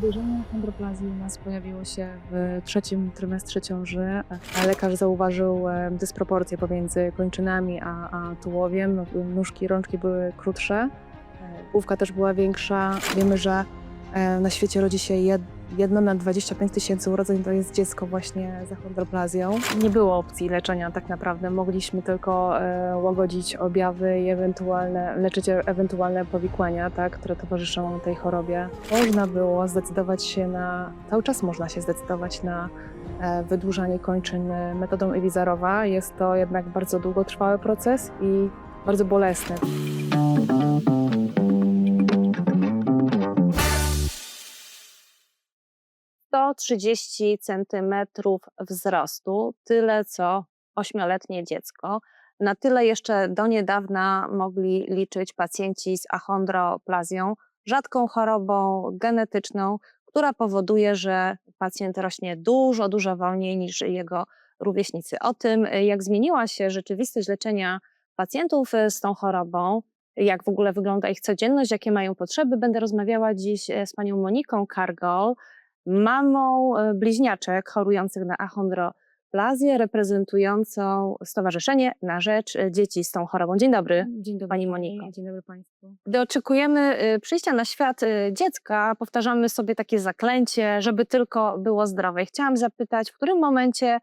Podejrzenie chondroplazji u nas pojawiło się w trzecim trymestrze ciąży. Lekarz zauważył e, dysproporcje pomiędzy kończynami a, a tułowiem. Nóżki, rączki były krótsze, e, główka też była większa. Wiemy, że e, na świecie rodzi się jed, jedno na 25 tysięcy urodzeń to jest dziecko właśnie z chondroplazją. Nie było opcji leczenia tak naprawdę. Mogliśmy tylko e, łagodzić objawy i ewentualne, leczyć ewentualne powikłania, tak, które towarzyszą tej chorobie. Można było zdecydować się na, cały czas można się zdecydować na e, wydłużanie kończyn metodą Ewizarowa. Jest to jednak bardzo długotrwały proces i bardzo bolesny. To 30 centymetrów wzrostu, tyle co ośmioletnie dziecko. Na tyle jeszcze do niedawna mogli liczyć pacjenci z achondroplazją, rzadką chorobą genetyczną, która powoduje, że pacjent rośnie dużo, dużo wolniej niż jego rówieśnicy. O tym, jak zmieniła się rzeczywistość leczenia pacjentów e, z tą chorobą, jak w ogóle wygląda ich codzienność, jakie mają potrzeby, będę rozmawiała dziś e, z panią Moniką Kargol, mamą e, bliźniaczek chorujących na achondroplazję, reprezentującą Stowarzyszenie na Rzecz e, Dzieci z tą chorobą. Dzień dobry. Dzień dobry Pani Moniko. Dzień dobry Państwu. Gdy oczekujemy y, przyjścia na świat y, dziecka, powtarzamy sobie takie zaklęcie, żeby tylko było zdrowe. I chciałam zapytać, w którym momencie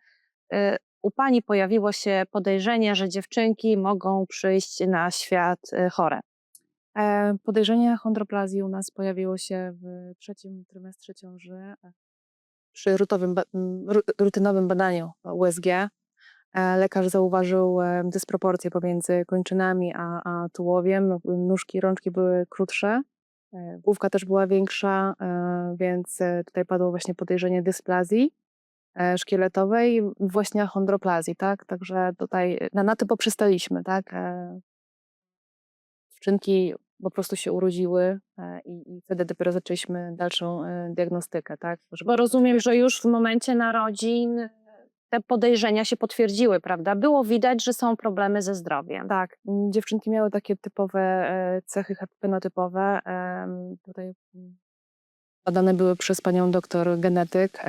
u Pani pojawiło się podejrzenie, że dziewczynki mogą przyjść na świat chore? E, Podejrzenie chondroplazji u nas pojawiło się w trzecim trymestrze ciąży e, przy rutowym, rutynowym badaniu USG. e, Lekarz zauważył dysproporcje pomiędzy kończynami a, a tułowiem. Nóżki, rączki były krótsze, główka też była większa, więc tutaj padło właśnie podejrzenie dysplazji szkieletowej, właśnie achondroplazji, tak? Także tutaj na, na tym poprzestaliśmy, tak? E, po prostu się urodziły e, i, i wtedy dopiero zaczęliśmy dalszą e, diagnostykę, tak? Bo rozumiem, że już w momencie narodzin y, te podejrzenia się potwierdziły, prawda? Było widać, że są problemy ze zdrowiem. Tak, m, dziewczynki miały takie typowe e, cechy fenotypowe. Tutaj mm, badane były przez panią doktor genetyk.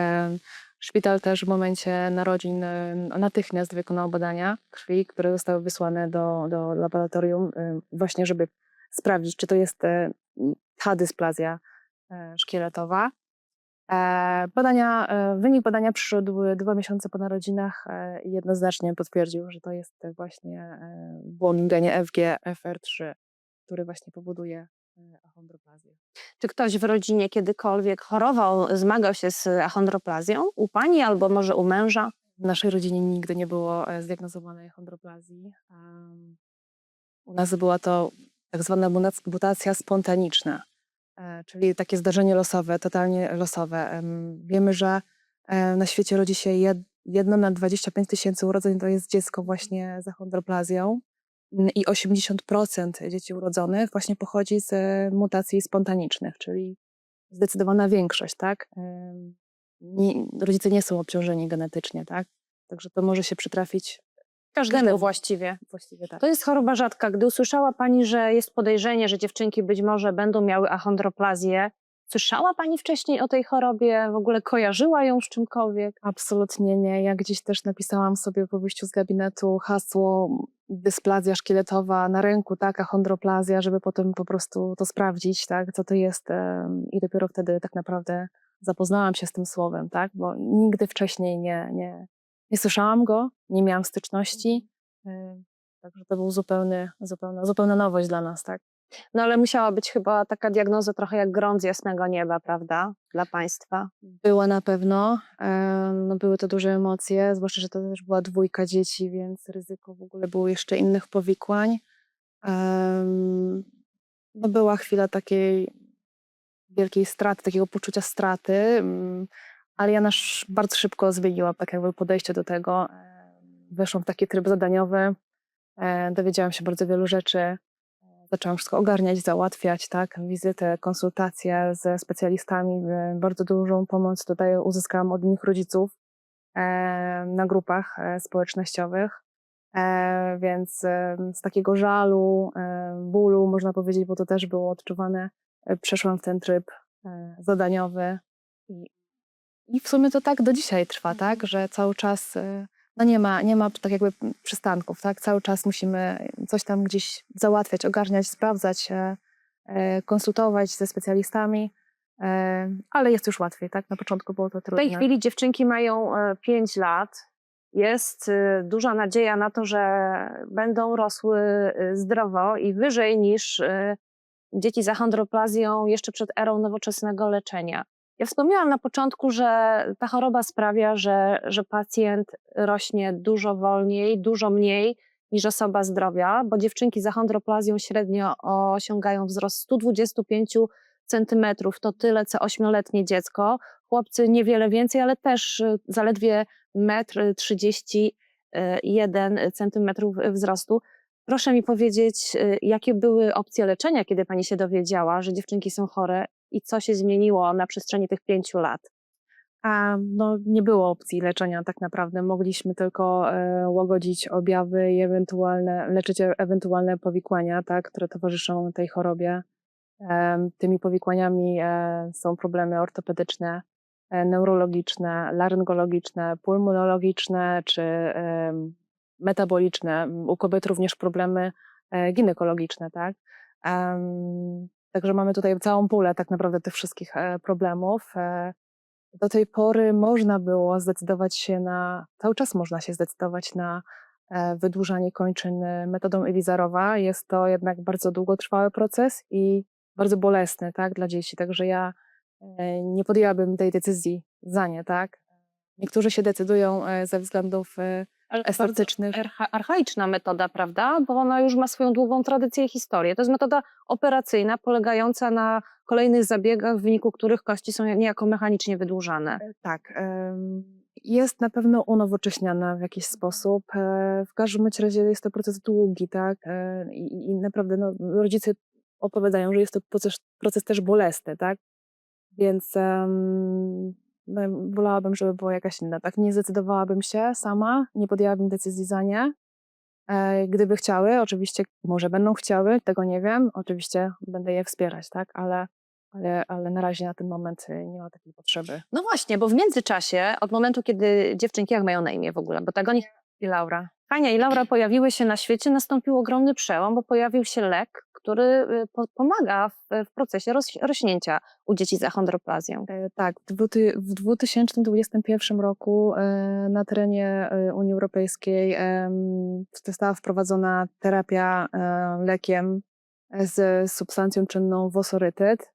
Szpital też w momencie narodzin e, natychmiast wykonał badania krwi, które zostały wysłane do, do laboratorium e, właśnie, żeby sprawdzić, czy to jest e, ta dysplazja e, szkieletowa. E, Badania, e, wynik badania przyszedł dwa miesiące po narodzinach e, i jednoznacznie potwierdził, że to jest e, właśnie e, błąd genie FGFR3, który właśnie powoduje e, achondroplazję. Czy ktoś w rodzinie kiedykolwiek chorował, zmagał się z achondroplazją? U pani albo może u męża? W naszej rodzinie nigdy nie było e, zdiagnozowanej chondroplazji. Em, U nas była to tak zwana mutacja spontaniczna, e, czyli takie zdarzenie losowe, totalnie losowe. Em, Wiemy, że e, na świecie rodzi się jed, jedno na 25 tysięcy urodzeń to jest dziecko właśnie z achondroplazją Mm, i 80% dzieci urodzonych właśnie pochodzi z e, mutacji spontanicznych, czyli zdecydowana większość, tak? Rodzice nie są obciążeni genetycznie, tak? Także to może się przytrafić Każdemu właściwie. właściwie tak. To jest choroba rzadka. Gdy usłyszała Pani, że jest podejrzenie, że dziewczynki być może będą miały achondroplazję, słyszała Pani wcześniej o tej chorobie? W ogóle kojarzyła ją z czymkolwiek? Absolutnie nie. Ja gdzieś też napisałam sobie po wyjściu z gabinetu hasło dysplazja szkieletowa na ręku, tak, achondroplazja, żeby potem po prostu to sprawdzić, tak, co to jest. I dopiero wtedy tak naprawdę zapoznałam się z tym słowem, tak, bo nigdy wcześniej nie, nie, nie słyszałam go, nie miałam styczności. Także to był zupełny, zupełna, zupełna nowość dla nas, tak. No ale musiała być chyba taka diagnoza trochę jak grąd z jasnego nieba, prawda? Dla Państwa. Była na pewno. No były to duże emocje, zwłaszcza, że to też była dwójka dzieci, więc ryzyko w ogóle było jeszcze innych powikłań. No była chwila takiej wielkiej straty, takiego poczucia straty, mm, ale ja nasz bardzo szybko zmieniłam tak jakby podejście do tego. Weszłam w taki tryb zadaniowy, e, dowiedziałam się bardzo wielu rzeczy, e, zaczęłam wszystko ogarniać, załatwiać, tak, wizyty, konsultacje ze specjalistami. e, Bardzo dużą pomoc tutaj uzyskałam od innych rodziców na grupach społecznościowych. Więc z takiego żalu, bólu, można powiedzieć, bo to też było odczuwane, przeszłam w ten tryb zadaniowy. I, I w sumie to tak do dzisiaj trwa, tak, że cały czas e, no nie ma, nie ma tak jakby przystanków, tak? Cały czas musimy coś tam gdzieś załatwiać, ogarniać, sprawdzać, e, e, konsultować ze specjalistami, e, ale jest już łatwiej, tak? Na początku było to W trudne. tej chwili dziewczynki mają 5 lat. Jest y, duża nadzieja na to, że będą rosły y, zdrowo i wyżej niż y, dzieci z achondroplazją jeszcze przed erą nowoczesnego leczenia. Ja wspomniałam na początku, że ta choroba sprawia, że, że pacjent rośnie dużo wolniej, dużo mniej niż osoba zdrowia, bo dziewczynki z achondroplazją średnio osiągają wzrost 125 centymetrów, to tyle co ośmioletnie dziecko. Chłopcy niewiele więcej, ale też y, zaledwie metr 31 centymetrów wzrostu. Proszę mi powiedzieć, y, jakie były opcje leczenia, kiedy pani się dowiedziała, że dziewczynki są chore i co się zmieniło na przestrzeni tych pięciu lat? A no, nie było opcji leczenia tak naprawdę. Mogliśmy tylko e, łagodzić objawy i ewentualne, leczyć e- ewentualne powikłania, tak, które towarzyszą tej chorobie. Em, tymi powikłaniami e, są problemy ortopedyczne, e, neurologiczne, laryngologiczne, pulmonologiczne czy em, metaboliczne. U kobiet również problemy e, ginekologiczne, tak. Także mamy tutaj całą pulę tak naprawdę tych wszystkich e, problemów. E, do tej pory można było zdecydować się na, cały czas można się zdecydować na e, wydłużanie kończyn metodą Elizarowa. Jest to jednak bardzo długotrwały proces i bardzo bolesny tak, dla dzieci, także ja nie podjęłabym tej decyzji za nie. Tak? Niektórzy się decydują ze względów estetycznych. archa- archaiczna metoda, prawda? Bo ona już ma swoją długą tradycję i historię. To jest metoda operacyjna, polegająca na kolejnych zabiegach, w wyniku których kości są niejako mechanicznie wydłużane. E, Tak. Jest na pewno unowocześniana w jakiś sposób. e, W każdym razie jest to proces długi, tak? e, I, naprawdę no, rodzice opowiadają, że jest to proces, proces też bolesny, tak? Więc no, wolałabym, żeby była jakaś inna. Tak, nie zdecydowałabym się sama, nie podjęłabym decyzji za nie. E, Gdyby chciały, oczywiście, może będą chciały, tego nie wiem, oczywiście będę je wspierać, tak? Ale, ale, ale na razie na ten moment e, nie ma takiej potrzeby. No właśnie, bo w międzyczasie, od momentu, kiedy dziewczynki, jak mają na imię w ogóle, bo tak oni, I Laura. Hania i Laura pojawiły się na świecie, nastąpił ogromny przełom, bo pojawił się lek, który y, po, pomaga w, procesie roś, rośnięcia u dzieci z achondroplazją. E, Tak, w dwuty- w 2021 roku e, na terenie e, Unii Europejskiej została wprowadzona terapia lekiem z substancją czynną wosorytyd.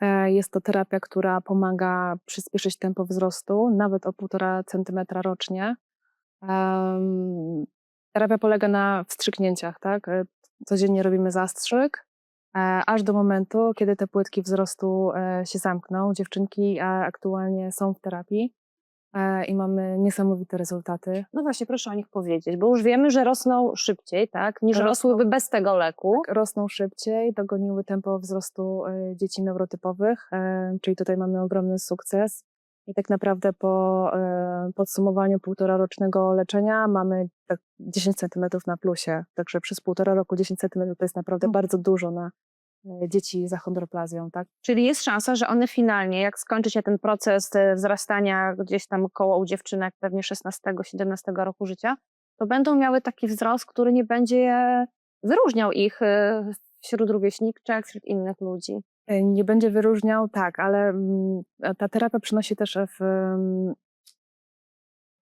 E, Jest to terapia, która pomaga przyspieszyć tempo wzrostu nawet o 1,5 cm rocznie. Terapia polega na wstrzyknięciach, tak? Codziennie robimy zastrzyk, e, aż do momentu, kiedy te płytki wzrostu e, się zamkną. Dziewczynki e, aktualnie są w terapii i mamy niesamowite rezultaty. No właśnie, proszę o nich powiedzieć, bo już wiemy, że rosną szybciej, tak, niż Rosną. rosłyby bez tego leku. Tak, rosną szybciej, dogoniły tempo wzrostu dzieci neurotypowych, czyli tutaj mamy ogromny sukces. I tak naprawdę po e, podsumowaniu półtora rocznego leczenia mamy tak 10 cm na plusie. Także przez półtora roku 10 cm to jest naprawdę bardzo dużo na e, dzieci z achondroplazją, tak? Czyli jest szansa, że one finalnie, jak skończy się ten proces e, wzrastania gdzieś tam koło u dziewczynek, pewnie 16-17 roku życia, to będą miały taki wzrost, który nie będzie wyróżniał ich wśród rówieśniczek, wśród innych ludzi. E, Nie będzie wyróżniał, tak, ale mm, ta terapia przynosi też e, w, mm,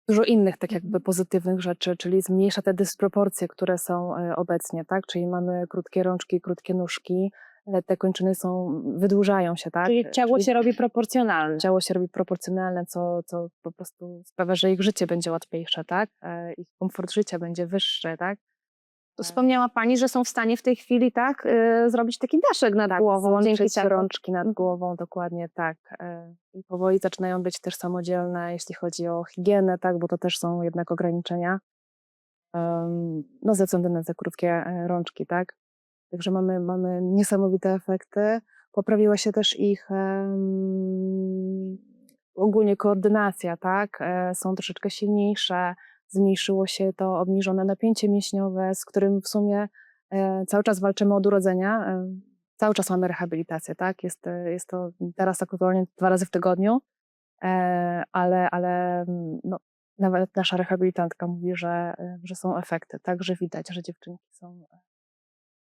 dużo innych tak jakby pozytywnych rzeczy, czyli zmniejsza te dysproporcje, które są e, obecnie, tak? Czyli mamy krótkie rączki, krótkie nóżki, e, te kończyny są, wydłużają się, tak? Czyli ciało się robi proporcjonalne. ciało się robi proporcjonalne, co, co po prostu sprawia, że ich życie będzie łatwiejsze, tak? E, Ich komfort życia będzie wyższy, tak? To wspomniała Pani, że są w stanie w tej chwili tak y, zrobić taki daszek nad głową dzięki Złączyć temu. rączki nad głową, dokładnie tak. E, I powoli zaczynają być też samodzielne, jeśli chodzi o higienę, tak, bo to też są jednak ograniczenia. No, ze względu na te krótkie e, rączki, tak. Także mamy, mamy niesamowite efekty. Poprawiła się też ich em, ogólnie koordynacja, tak. E, Są troszeczkę silniejsze, zmniejszyło się to obniżone napięcie mięśniowe, z którym w sumie e, cały czas walczymy od urodzenia. E, cały czas mamy rehabilitację, tak? Jest, e, jest to teraz aktualnie dwa razy w tygodniu, ale, ale mm, no, nawet nasza rehabilitantka mówi, że, że są efekty, tak? Że widać, że dziewczynki są,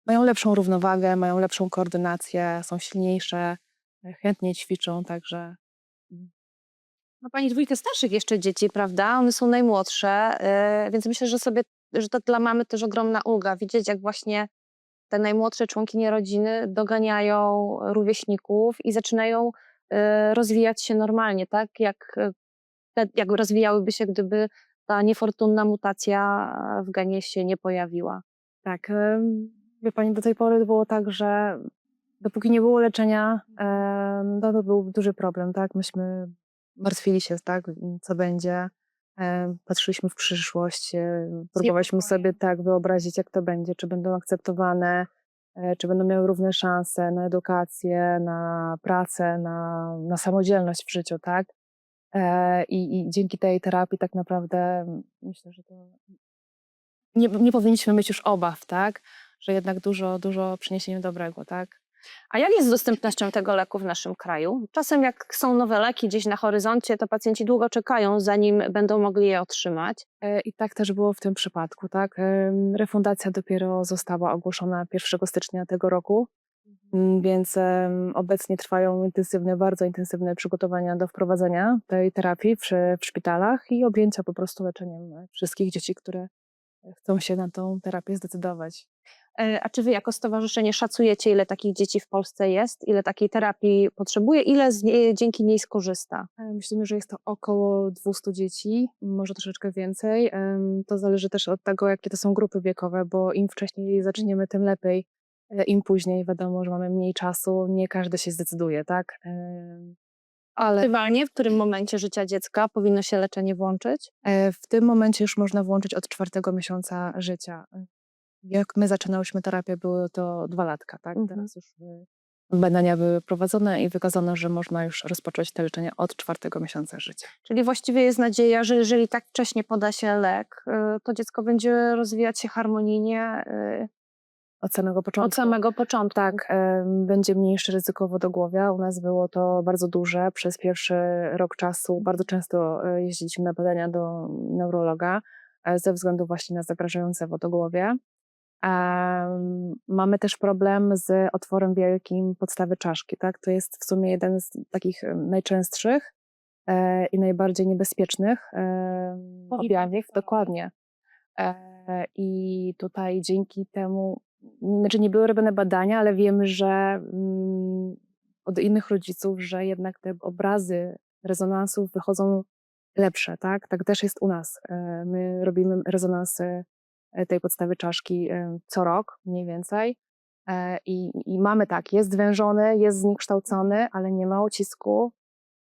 mają lepszą równowagę, mają lepszą koordynację, są silniejsze, e, chętniej ćwiczą, także Ma Pani dwójkę starszych jeszcze dzieci, prawda? One są najmłodsze, yy, więc myślę, że sobie, że to dla mamy też ogromna ulga. Widzieć, jak właśnie te najmłodsze członkinie rodziny doganiają rówieśników i zaczynają yy, rozwijać się normalnie, tak? Jak, te- jak rozwijałyby się, gdyby ta niefortunna mutacja w genie się nie pojawiła. Tak, wie pani, do tej pory było tak, że dopóki nie było leczenia, no to był duży problem, tak? Myśmy martwili się, tak, co będzie. Patrzyliśmy w przyszłość, em, próbowaliśmy sobie tak wyobrazić, jak to będzie, czy będą akceptowane, e, czy będą miały równe szanse na edukację, na pracę, na, na samodzielność w życiu, tak? E, I, I dzięki tej terapii tak naprawdę myślę, że to nie, nie powinniśmy mieć już obaw, tak? Że jednak dużo, dużo przyniesiemy dobrego, tak? A jak jest z dostępnością tego leku w naszym kraju? Czasem jak są nowe leki gdzieś na horyzoncie, to pacjenci długo czekają, zanim będą mogli je otrzymać. E, I tak też było w tym przypadku, tak? Refundacja dopiero została ogłoszona 1 stycznia tego roku, Mm, więc obecnie trwają intensywne, bardzo intensywne przygotowania do wprowadzenia tej terapii w, w szpitalach i objęcia po prostu leczeniem e, wszystkich dzieci, które chcą się na tą terapię zdecydować. E, A czy wy jako stowarzyszenie szacujecie, ile takich dzieci w Polsce jest, ile takiej terapii potrzebuje, ile z niej, dzięki niej skorzysta? E, Myślimy, że jest to około 200 dzieci, może troszeczkę więcej. To zależy też od tego, jakie to są grupy wiekowe, bo im wcześniej zaczniemy, tym lepiej. E, Im później wiadomo, że mamy mniej czasu, nie każdy się zdecyduje, tak? Ale Aktualnie, w którym momencie życia dziecka powinno się leczenie włączyć? w tym momencie już można włączyć od czwartego miesiąca życia. Jak my zaczynałyśmy terapię, było to dwa latka, tak? Mhm. Teraz już e, badania były prowadzone i wykazano, że można już rozpocząć to leczenie od czwartego miesiąca życia. Czyli właściwie jest nadzieja, że jeżeli tak wcześnie poda się lek, y, to dziecko będzie rozwijać się harmonijnie y, Od samego początku. od samego początku. Tak, będzie mniejsze ryzyko wodogłowia. U nas było to bardzo duże. Przez pierwszy rok czasu bardzo często jeździliśmy na badania do neurologa e, ze względu właśnie na zagrażające wodogłowie. Mamy też problem z otworem wielkim podstawy czaszki. Tak? To jest w sumie jeden z takich najczęstszych e, i najbardziej niebezpiecznych objawiów. Dokładnie. E, I tutaj dzięki temu, znaczy nie były robione badania, ale wiemy, że mm, od innych rodziców, że jednak te obrazy rezonansów wychodzą lepsze, tak? Tak też jest u nas. E, My robimy rezonansy tej podstawy czaszki e, co rok mniej więcej. E, I, I mamy tak, jest zwężony, jest zniekształcony, ale nie ma ucisku.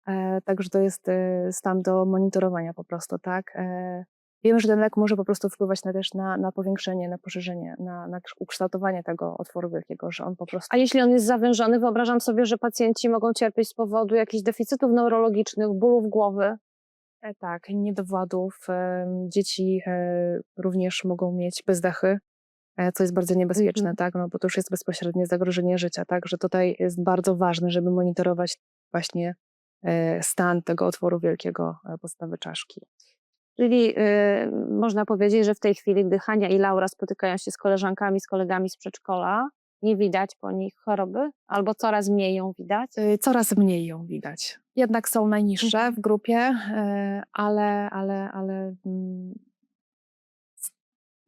E, Także to jest e, stan do monitorowania po prostu, tak? E, Wiemy, że ten lek może po prostu wpływać na, też na, na powiększenie, na poszerzenie, na, na ukształtowanie tego otworu wielkiego, że on po prostu. A jeśli on jest zawężony, wyobrażam sobie, że pacjenci mogą cierpieć z powodu jakichś deficytów neurologicznych, bólów głowy. E, Tak, niedowładów. Dzieci e, również mogą mieć bezdechy, e, co jest bardzo niebezpieczne, Mhm. tak? No, bo to już jest bezpośrednie zagrożenie życia, tak? Że tutaj jest bardzo ważne, żeby monitorować właśnie stan tego otworu wielkiego podstawy czaszki. Czyli y, można powiedzieć, że w tej chwili, gdy Hania i Laura spotykają się z koleżankami, z kolegami z przedszkola, nie widać po nich choroby, albo coraz mniej ją widać. Y, Coraz mniej ją widać. Jednak są najniższe w grupie, e, ale, ale, ale mm,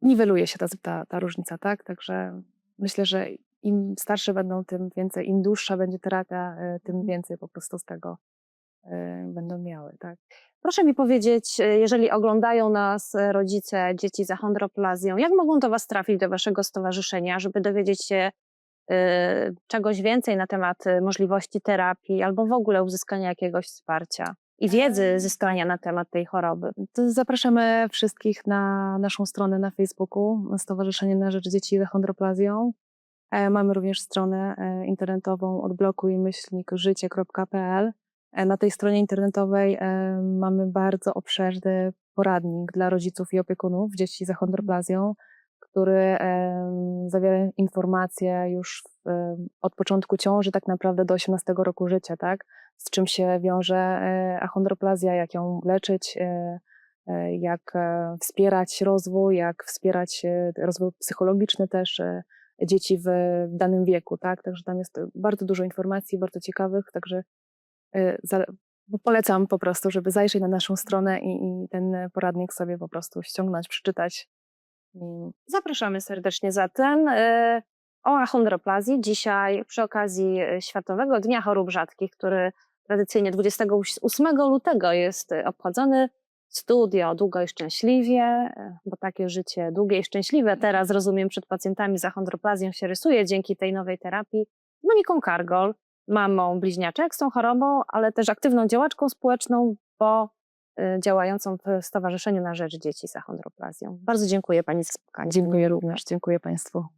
niweluje się ta, ta, ta różnica, tak? Także myślę, że im starsze będą, tym więcej, im dłuższa będzie terapia, e, tym więcej po prostu z tego będą miały, tak? Proszę mi powiedzieć, y, jeżeli oglądają nas y, rodzice dzieci z achondroplazją, jak mogą do Was trafić, do Waszego stowarzyszenia, żeby dowiedzieć się y, czegoś więcej na temat y, możliwości terapii albo w ogóle uzyskania jakiegoś wsparcia i wiedzy zyskania na temat tej choroby? Zapraszamy wszystkich na naszą stronę na Facebooku, Stowarzyszenie na Rzecz Dzieci z Achondroplazją. E, Mamy również stronę e, internetową odblokuj myślnik życie.pl. E, Na tej stronie internetowej mamy bardzo obszerny poradnik dla rodziców i opiekunów dzieci z achondroplazją. Który zawiera informacje już od początku ciąży, tak naprawdę do 18 roku życia, tak? Z czym się wiąże e, achondroplazja, jak ją leczyć, e, e, jak wspierać rozwój, jak wspierać rozwój psychologiczny też dzieci w danym wieku, tak? Także tam jest bardzo dużo informacji, bardzo ciekawych, także polecam po prostu, żeby zajrzeć na naszą stronę i, i ten poradnik sobie po prostu ściągnąć, przeczytać. Zapraszamy serdecznie zatem e, o achondroplazji. Dzisiaj przy okazji e, Światowego Dnia Chorób Rzadkich, który tradycyjnie 28 lutego jest e, obchodzony. Studio Długo i Szczęśliwie, bo takie życie długie i szczęśliwe teraz, rozumiem, przed pacjentami z achondroplazją się rysuje dzięki tej nowej terapii. Moniką Kargol, mamą bliźniaczek z tą chorobą, ale też aktywną działaczką społeczną, bo działającą w Stowarzyszeniu na Rzecz Dzieci z Achondroplazją. Bardzo dziękuję Pani za spotkanie. dziękuję również, dziękuję Państwu.